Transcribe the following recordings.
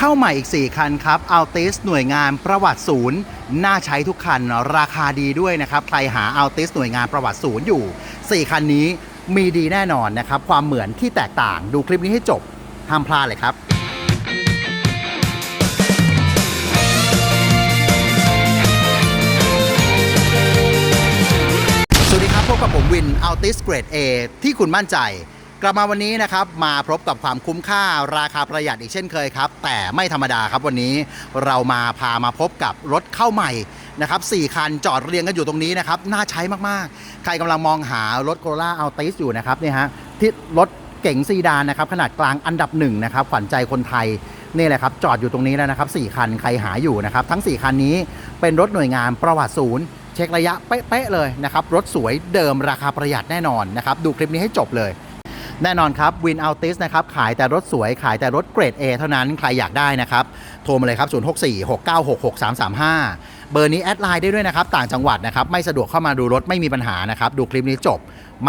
เข้าใหม่อีก 4 คันครับ Altis หน่วยงานประวัติศูนย์ น่าใช้ทุกคันราคาดีด้วยนะครับ ใครหา Altis หน่วยงานประวัติศูนย์อยู่ 4 คันนี้มีดีแน่นอนนะครับ ความเหมือนที่แตกต่างดูคลิปนี้ให้จบห้ามพลาดเลยครับสวัสดีครับพบกับผมวิน Altis Grade A ที่คุณมั่นใจ กลับมาวันนี้นะครับมาพบกับความคุ้มค่าราคาประหยัดอีกเช่นเคยครับ แต่ไม่ธรรมดาครับวันนี้เรามาพามาพบกับรถเข้าใหม่นะครับสคันจอดเรียงกันอยู่ตรงนี้นะครับน่าใช้มากๆ ใครกำลังมองหารถโคโรล่าอัลติสอยู่นะครับเนี่ยฮะที่รถเก๋งซีดานนะครับขนาดกลางอันดับหนึ่งนะครับขวัญใจคนไทยนี่แหละครับจอดอยู่ตรงนี้แล้วนะครับ4คันใครหาอยู่นะครับทั้ง 4 คันนี้เป็นรถหน่วยงานประวัติศูนย์เช็คระยะเป๊ะๆเลยนะครับรถสวยเดิมราคาประหยัดแน่นอนนะครับดูคลิปนี้ให้จบเลย แน่นอนครับ Win Altis นะครับขายแต่รถสวยขายแต่รถเกรด A เท่านั้นใครอยากได้นะครับ โทรมาเลยครับ 064 696 6335 เบอร์นี้แอดไลน์ได้ด้วยนะครับ ต่างจังหวัดนะครับ ไม่สะดวกเข้ามาดูรถไม่มีปัญหานะครับ ดูคลิปนี้จบ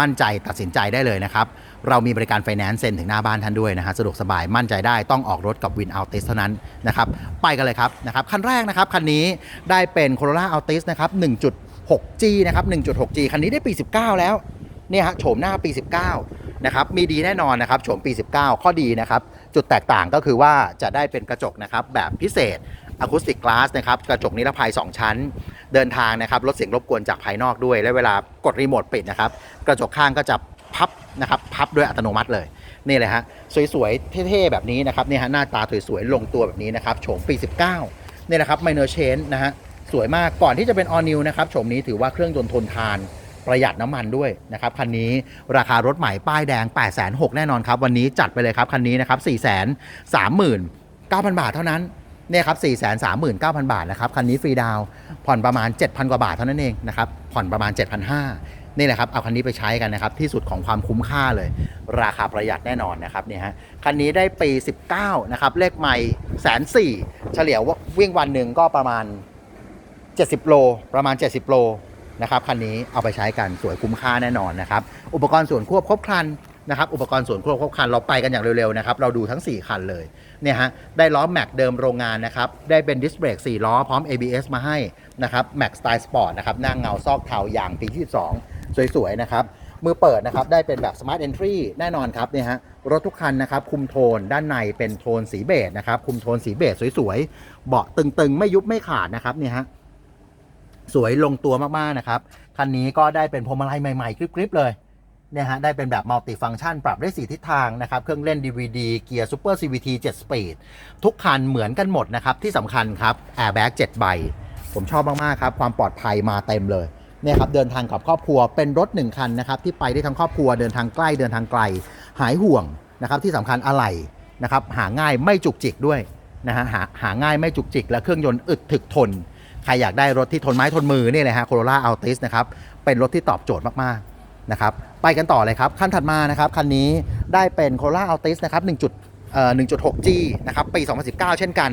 มั่นใจตัดสินใจได้เลยนะครับ เรามีบริการไฟแนนซ์เซ็นถึงหน้าบ้านท่านด้วยนะฮะสะดวกสบายมั่นใจได้ต้องออกรถกับ Win Altis เท่านั้นนะครับไปกันเลยครับนะครับคันแรกนะครับคันนี้ได้เป็น Corolla Altis นะครับ 1.6G นะครับ 1.6G คันนี้ได้ปี 19 แล้วเนี่ยฮะโฉมหน้าปี 19 นะครับมีดีแน่นอนนะครับโฉมปี 19 ข้อดีนะครับจุดแตกต่างก็คือว่าจะได้เป็นกระจกนะครับแบบพิเศษอะคูสติกกลาสนะครับกระจกนิรภัย 2 ชั้น เดินทางนะครับลดเสียงรบกวนจากภายนอกด้วย และเวลากดรีโมทปิดนะครับกระจกข้างก็จะพับนะครับพับด้วยอัตโนมัติเลยนี่เลยฮะสวยๆเท่ๆแบบนี้นะครับนี่ฮะหน้าตาสวยๆลงตัวแบบนี้นะครับโฉมปี 19เนี่ยนะครับไมเนอร์เชนนะฮะสวยมากก่อนที่จะเป็น all new นะครับโฉมนี้ถือว่าเครื่องยนต์ทนทาน ประหยัดน้ำมันด้วยนะครับคันนี้ราคารถใหม่ป้ายแดง 8 6 0 0 0แน่นอนครับ วันนี้จัดไปเลยครับ คันนี้นะครับ 4 3 9 0 0 0 บาทเท่านั้นเนี่ยครับ 4 3 9 0 0 0 บาทนะครับ คันนี้ฟรีดาวผ่อนประมาณ 7,000 กว่าบาทเท่านั้นเองนะครับ ผ่อนประมาณ 7,500นี่แหละครับ เอาคันนี้ไปใช้กันนะครับ ที่สุดของความคุ้มค่าเลย ราคาประหยัดแน่นอนนะครับเนี่ยฮะ คันนี้ได้ปี 19 นะครับ เลขใหม่แสนสี่เฉลี่ยวิ่งวันหนึ่งก็ประมาณ 70 โล ประมาณ 70 โล นะครับคันนี้เอาไปใช้กันสวยคุ้มค่าแน่นอนนะครับอุปกรณ์ส่วนควบครบครันนะครับอุปกรณ์ส่วนควบครบครันเราไปกันอย่างเร็วๆนะครับเราดูทั้ง 4 คันเลยเนี่ยฮะได้ล้อแม็กเดิมโรงงานนะครับได้เป็นดิสเบรก4 ล้อพร้อม ABS มาให้นะครับแม็กสไตล์สปอร์ตนะครับหน้าเงาซอกเทาอย่างปีที่2สวยๆนะครับมือเปิดนะครับได้เป็นแบบ Smart Entry แน่นอนครับเนี่ยฮะรถทุกคันนะครับคุมโทนด้านในเป็นโทนสีเบจนะครับคุมโทนสีเบจสวยๆเบาะตึงๆ ไม่ยุบไม่ขาดนะครับเนี่ยฮะ สวยลงตัวมากๆนะครับคันนี้ก็ได้เป็นพวงมาลัยใหม่ ๆ กริบๆเลยเนี่ยฮะได้เป็นแบบมัลติฟัง c t ชันปรับได้ 4 ทิศทางนะครับ เครื่องเล่น DVD เกียร์ Super CVT 7 Speed ทุกคันเหมือนกันหมดนะครับ ที่สำคัญครับ Airbag 7ใบ ผมชอบมาก ๆ ครับ ความปลอดภัยมาเต็มเลยเนี่ยครับเดินทางกับครอบครัวเป็นรถ 1 คันนะครับ ที่ไปได้ทั้งครอบครัวเดินทางใกล้เดินทางไกล หายห่วงนะครับที่สำคัญอะไหล่นะครับหาง่ายไม่จุกจิกด้วยนะฮะหาหาง่ายไม่จุกจิกและเครื่องยนต์อึดถึกทน ใครอยากได้รถที่ทนไม้ทนมือนี่เลยฮะ Corolla Altis นะครับเป็นรถที่ตอบโจทย์มากๆนะครับไปกันต่อเลยครับคันถัดมานะครับคันนี้ได้เป็น Corolla Altis นะครับ1จุดเอ่อ 1.6G นะครับปี 2019 เช่นกัน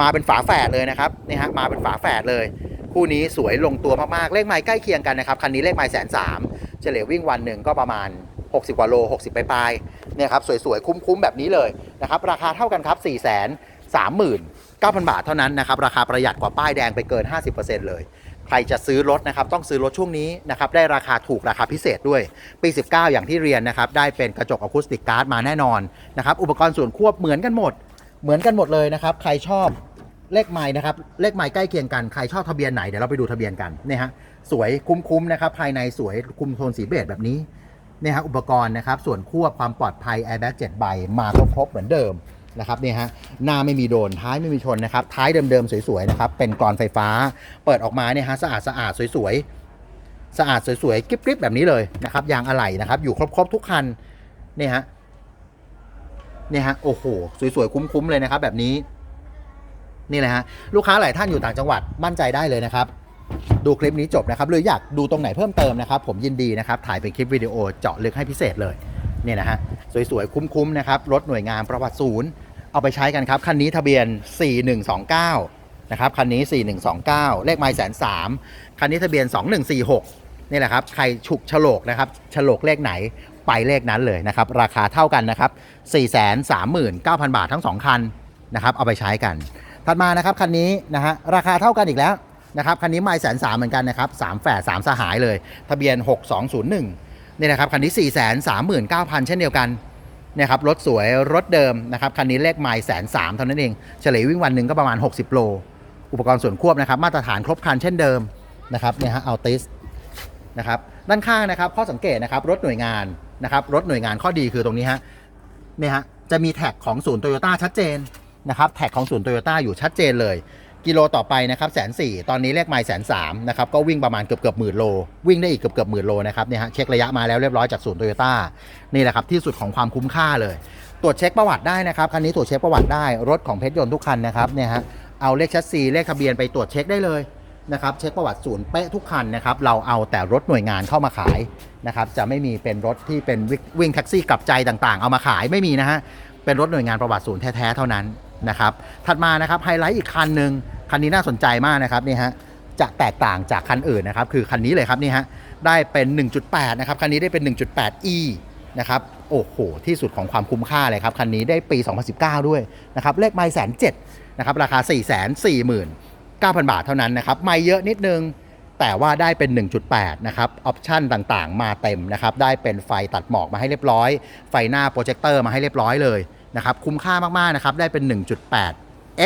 มาเป็นฝาแฝดเลยนะครับนี่ฮะมาเป็นฝาแฝดเลย คู่นี้สวยลงตัวมากๆ เลขไมล์ใกล้เคียงกันนะครับ คันนี้เลขไมล์แสนสามเฉลี่ยวิ่งวันหนึ่งก็ประมาณ 60 กว่าโล 60 ไปปลายเนี่ยครับสวยๆ คุ้มๆ แบบนี้เลยนะครับ ราคาเท่ากันครับ 4 3 3 9 0 0 0 บาทเท่านั้นนะครับ ราคาประหยัดกว่าป้ายแดงไปเกิน 50%เลย ใครจะซื้อรถนะครับ ต้องซื้อรถช่วงนี้นะครับ ได้ราคาถูกราคาพิเศษด้วย ปี 19 อย่างที่เรียนนะครับ ได้เป็นกระจกอะคูสติกการ์ดมาแน่นอนนะครับ อุปกรณ์ส่วนควบเหมือนกันหมด เหมือนกันหมดเลยนะครับ ใครชอบเลขไม้นะครับ เลขไม้ใกล้เคียงกัน ใครชอบทะเบียนไหน เดี๋ยวเราไปดูทะเบียนกันเนี่ยฮะ สวยคุ้มๆนะครับ ภายในสวยคุมโทนสีเบจแบบนี้เนี่ยฮะ อุปกรณ์นะครับ ส่วนควบความปลอดภัย airbag 7ใบ มาครบๆเหมือนเดิม นะครับเนี่ยฮะหน้าไม่มีโดนท้ายไม่มีชนนะครับท้ายเดิมๆสวยๆนะครับเป็นกรอนไฟฟ้า เปิดออกมาเนี่ยฮะสะอาดสะอาดๆสวยๆสะอาดสวยๆกริบๆแบบนี้เลยนะครับยางอะไหล่นะครับอยู่ครบๆทุกคันเนี่ยฮะเนี่ยฮะโอ้โหสวยๆคุ้มๆเลยนะครับ แบบนี้นี่แหละฮะลูกค้าหลายท่านอยู่ต่างจังหวัดมั่นใจได้เลยนะครับ ดูคลิปนี้จบนะครับหรืออยากดูตรงไหนเพิ่มเติมนะครับ ผมยินดีนะครับถ่ายเป็นคลิปวิดีโอเจาะลึกให้พิเศษเลย เนี่ยนะฮะสวยๆ คุ้มๆนะครับรถหน่วยงานประวัติศูนย์ เอาไปใช้กันครับ คันนี้ทะเบียน 4129 นะครับคันนี้ 4129 เลขไมล์แสนสามคันนี้ทะเบียน 2146 นี่แหละครับ ใครฉุกฉลกนะครับฉลกเลขไหนไปเลขนั้นเลยนะครับ ราคาเท่ากันนะครับ439,000 บาททั้ง 2 คันนะครับเอาไปใช้กัน ถัดมานะครับคันนี้นะฮะราคาเท่ากันอีกแล้วนะครับคันนี้ไม่แสนสามเหมือนกันนะครับสามแฝดสามสหายเลย ทะเบียน 6201 นี่นะครับคันนี้4 3 9 0 0 0เช่นเดียวกันนี่ยครับรถสวยรถเดิมนะครับคันนี้เลขไมล์แสนสามเท่านั้นเอง เฉลี่ยวิ่งวันหนึ่งก็ประมาณ 60 โล อุปกรณ์ส่วนควบนะครับ มาตรฐานครบครันเช่นเดิมนะครับเนี่ยฮะอัลติสนะครับด้านข้างนะครับข้อสังเกตนะครับรถหน่วยงานนะครับรถหน่วยงานข้อดีคือตรงนี้ฮะเนี่ยฮะจะมีแท็กของศูนย์โตโยต้าชัดเจนนะครับแท็กของศูนย์โตโยต้าอยู่ชัดเจนเลย กิโลต่อไปนะครับแสนสี่ตอนนี้เลขไมล์แสนสามนะครับก็วิ่งประมาณเกือบเกือบหมื่นโล วิ่งได้อีกเกือบเกือบหมื่นโลนะครับเนี่ยฮะเช็คระยะมาแล้วเรียบร้อยจากศูนย์โตโยต้านี่แหละครับที่สุดของความคุ้มค่าเลย ตรวจเช็คประวัติได้นะครับคันนี้ตรวจเช็คประวัติได้รถของเพชรยนต์ทุกคันนะครับเนี่ยฮะเอาเลขแชสซีเลขทะเบียนไปตรวจเช็คได้เลยนะครับเช็คประวัติศูนย์เป๊ะทุกคันนะครับเราเอาแต่รถหน่วยงานเข้ามาขายนะครับจะไม่มีเป็นรถที่เป็นวิ่งวิ่งแท็กซี่กลับใจต่างๆ เอามาขายไม่มีนะฮะเป็นรถหน่วยงานประวัติศูนย์แท้ๆเท่านั้น นะครับ ถัดมานะครับไฮไลท์อีกคันหนึ่งคันนี้น่าสนใจมากนะครับนี่ฮะจะแตกต่างจากคันอื่นนะครับ คือคันนี้เลยครับนี่ฮะได้เป็น 1.8 นะครับ คันนี้ได้เป็น 1.8e นะครับโอ้โห ที่สุดของความคุ้มค่าเลยครับ คันนี้ได้ปี 2019 ด้วยนะครับ เลขไม่แสนเจ็ดนะครับ ราคา 4 4 9 0 0 0 บาทเท่านั้นนะครับ ไม่เยอะนิดนึง แต่ว่าได้เป็น 1.8 นะครับ ออปชั่นต่างๆ มาเต็มนะครับ ได้เป็นไฟตัดหมอกมาให้เรียบร้อย ไฟหน้าโปรเจคเตอร์มาให้เรียบร้อยเลย นะครับคุ้มค่ามาก ๆ นะครับ ได้เป็น 1.8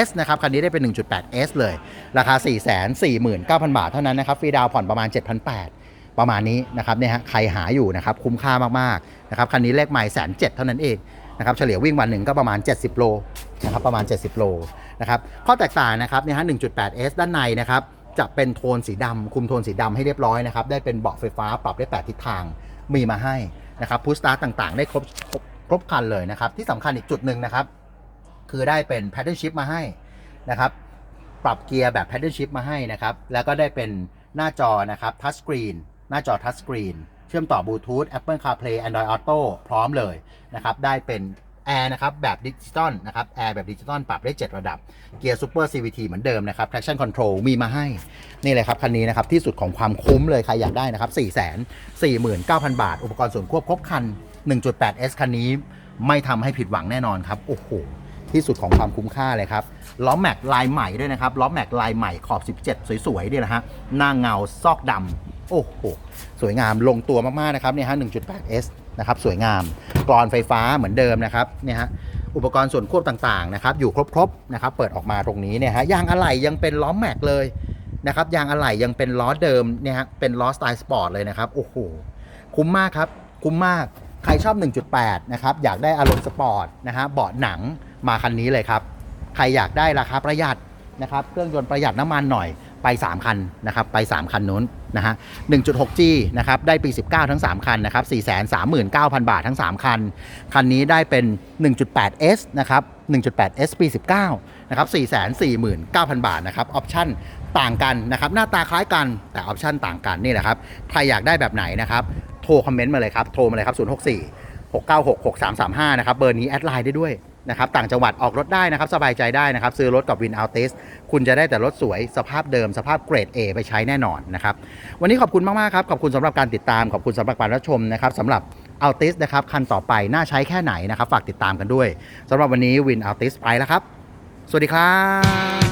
S นะครับ คันนี้ได้เป็น 1.8 S เลย ราคา 4 4 9 0 0 0 บาทเท่านั้นนะครับฟรีดาวผ่อนประมาณ 7,800 ประมาณนี้นะครับเนี่ยฮะใครหาอยู่นะครับคุ้มค่ามาก ๆ นะครับ คันนี้เลขไมล์แสนเเท่านั้นเองนะครับเฉลี่ยวิ่งวันหนึ่งก็ประมาณ 70 โลนะครับประมาณ 70 โลนะครับข้อแตกต่างนะครับเนี่ยฮะ 1.8S ด้านในนะครับจะเป็นโทนสีดำคุมโทนสีดำให้เรียบร้อยนะครับ ได้เป็นเบาะไฟฟ้าปรับได้ 8 ทิศทางมีมาให้นะครับพุชสตาร์ต่างๆ ได้ครบ ครบคันเลยนะครับ ที่สำคัญอีกจุดหนึ่งนะครับ คือได้เป็น paddle shift มาให้นะครับ ปรับเกียร์แบบ paddle shift มาให้นะครับ แล้วก็ได้เป็นหน้าจอนะครับ touch screen หน้าจอ touch screen เชื่อมต่อบลูทูธ Apple CarPlay Android Auto พร้อมเลยนะครับได้เป็นแอร์นะครับแบบดิจิตอลนะครับแอร์แบบดิจิตอลปรับได้ 7 ระดับ เกียร์ Super CVT เหมือนเดิมนะครับ traction control มีมาให้ นี่เลยครับ คันนี้นะครับ ที่สุดของความคุ้มเลย ใครอยากได้นะครับ 4 4 9 0 0 0 บาท อุปกรณ์ส่วนควบครบคัน 1.8S คันนี้ไม่ทำให้ผิดหวังแน่นอนครับ โอ้โห ที่สุดของความคุ้มค่าเลยครับล้อแม็กลายใหม่ด้วยนะครับล้อแม็กลายใหม่ขอบ 17 สวยๆเนี่ยนะฮะหน้าเงาซอกดำโอ้โห สวยงามลงตัวมากๆนะครับเนี่ยฮะ 1.8S นะครับสวยงามกรอนไฟฟ้าเหมือนเดิมนะครับเนี่ยฮะอุปกรณ์ส่วนควบต่างๆนะครับอยู่ครบๆนะครับเปิดออกมาตรงนี้เนี่ยฮะยางอะไหล่ยังเป็นล้อแม็กเลยนะครับยางอะไหล่ยังเป็นล้อเดิมเนี่ยฮะเป็นล้อสไตล์สปอร์ตเลยนะครับโอ้โหคุ้มมากครับ คุ้มมาก ใครชอบ 1.8 นะครับ อยากได้อารมณ์สปอร์ตนะฮะเบาะหนังมาคันนี้เลยครับ ใครอยากได้ราคาประหยัดนะครับ เครื่องยนต์ประหยัดน้ำมันหน่อยไป 3 คันนะครับ ไป 3 คันนู้นนะฮะ 1.6G นะครับ ได้ปี 19 ทั้ง 3 คันนะครับ 439,000 บาททั้ง 3 คัน คันนี้ได้เป็น 1.8S นะครับ 1.8S ปี 19 นะครับ 449,000 บาทนะครับ ออปชั่นต่างกันนะครับ หน้าตาคล้ายกันแต่ออปชั่นต่างกันนี่แหละครับ ใครอยากได้แบบไหนนะครับ โทรคอมเมนต์มาเลยครับ โทรมาเลยครับ 064 696 6335 นะครับ เบอร์นี้แอดไลน์ได้ด้วยนะครับ ต่างจังหวัดออกรถได้นะครับ สบายใจได้นะครับ ซื้อรถกับวินอัลติสคุณจะได้แต่รถสวยสภาพเดิมสภาพเกรด A ไปใช้แน่นอนนะครับ วันนี้ขอบคุณมาก ๆ ครับ ขอบคุณสำหรับการติดตาม ขอบคุณสำหรับการรับชมนะครับสำหรับอัลติสนะครับคันต่อไปน่าใช้แค่ไหนนะครับ ฝากติดตามกันด้วยสำหรับวันนี้วินอัลติสไปแล้วครับ สวัสดีครับ